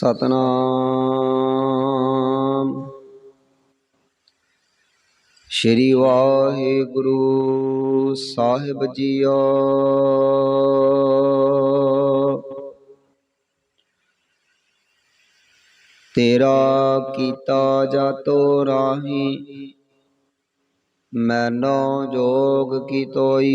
ਸਤਨਾਮ। ਸ਼੍ਰੀ ਵਾਹਿਗੁਰੂ ਸਾਹਿਬ ਜੀਓ। ਤੇਰਾ ਕੀਤਾ ਜਾਤੋ ਰਾਹੀ ਮੈਨੋ ਜੋਗ ਕੀ ਤੋਈ।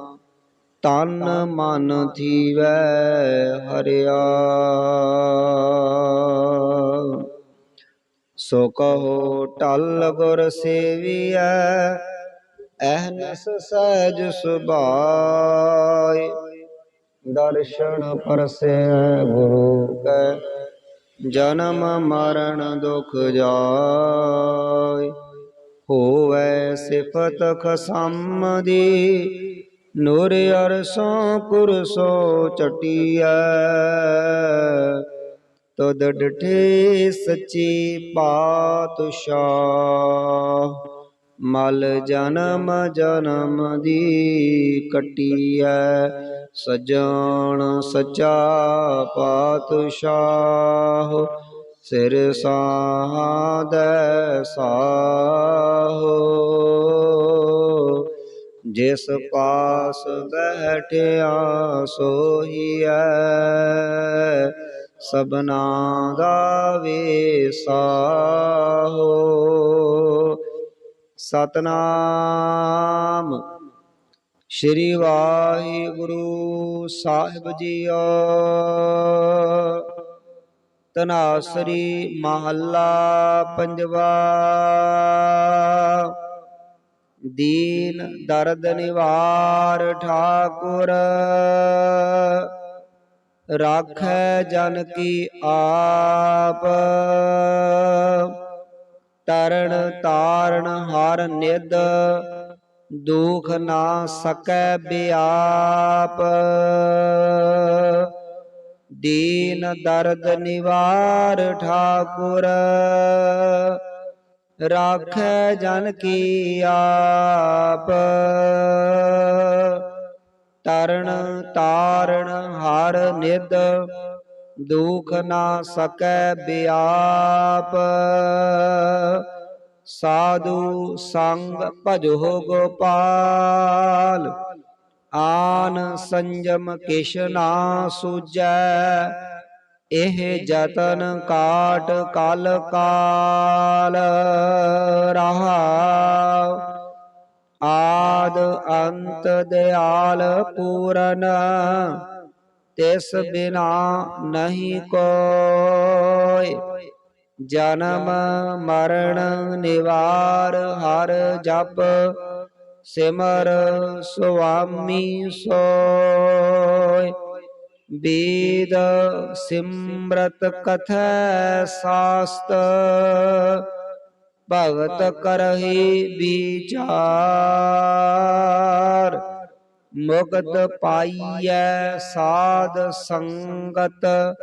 ਤਨ ਮਨ ਥੀਵੈ ਹਰਿਆ। ਸੋ ਕਹੋ ਟਲ ਗੁਰ ਸੇਵੀਐ, ਅਹਨਸ ਸਹਿਜ ਸੁਭਾਇ। ਦਰਸ਼ਨ ਪਰਸੇ ਗੁਰੂ ਕੈ, ਜਨਮ ਮਰਨ ਦੁਖ ਜਾਇ। ਹੋਵੈ ਸਿਫਤ ਖਸਮ ਦੀ ਨੂਰ ਅਰਸੋਂ ਪੁਰਸੋ ਚਟੀਐ। ਤਦ ਡਠੇ ਸੱਚੀ ਪਾਤਸ਼ਾਹ। ਮਲ ਜਨਮ ਜਨਮ ਦੀ ਕਟੀਐ। ਸਜਣ ਸਚਾ ਪਾਤਸ਼ਾਹ। ਸਿਰ ਸਾਹਦੈ ਸਾਹੋ। ਜਿਸ ਪਾਸ ਬੈਠਿਆ ਸੋਹੀਐ ਸਬਨਾ ਦਾ ਵੇਸਾਹੋ ਸਤਨਾਮ ਸ਼੍ਰੀ ਵਾਹਿਗੁਰੂ ਸਾਹਿਬ ਜੀਓ। ਤਨਾਸਰੀ ਮਹੱਲਾ ਪੰਜਵਾ। ਦੀਨ ਦਰਦ ਨਿਵਾਰ ਠਾਕੁਰ। ਰਾਖੈ ਜਨ ਕੀ ਆਪ। ਤਰਨ ਤਾਰਨ ਹਰ ਨਿਦ ਦੁਖ ਨਾ ਸਕੈ ਬਿਆਪ। ਦੀਨ ਦਰਦ ਨਿਵਾਰ ਠਾਕੁਰ। ਰਾਖੈ ਜਨ ਕੀ ਆਪ। ਤਰਨ ਤਾਰਨ ਹਰ ਨਿਦ ਦੁਖ ਨਾ ਸਕੈ ਬਿਆਪ। ਸਾਧੂ ਸੰਗ ਭਜੋ ਗੋਪਾਲ, ਆਨ ਸੰਜਮ ਕਿਛ ਨਾ ਸੂਜੈ ਇਹ ਜਤਨ ਕਾਟ ਕਲ ਕਾਲ। ਅੰਤ ਦਿਆਲ ਪੂਰਨ, ਤਿਸ ਬਿਨਾ ਨਹੀਂ ਕੋਈ। ਜਨਮ, ਮਰਨ, ਨਿਵਾਰ, ਹਰ ਜਪ, ਸਿਮਰ, ਸੁਆਮੀ ਸੋਇ। ਬੀਦ, ਸਿਮਰਤ ਕਥੈ ਸਾਸਤ ਭਗਤ ਕਰਹੀ ਵਿਚਾਰ। ਮੁਕਤ ਪਾਈਐ ਸਾਧ ਸੰਗਤ,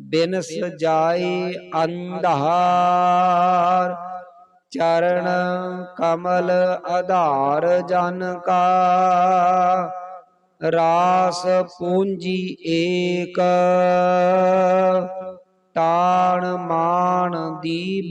ਬਿਨਸ ਜਾਈ ਅੰਧਾਰ। ਚਰਨ ਕਮਲ ਆਧਾਰ ਜਨ ਕਾ, ਰਾਸ ਪੂੰਜੀ ਏਕ। ਤਾਣ ਮਾਣ ਦੀ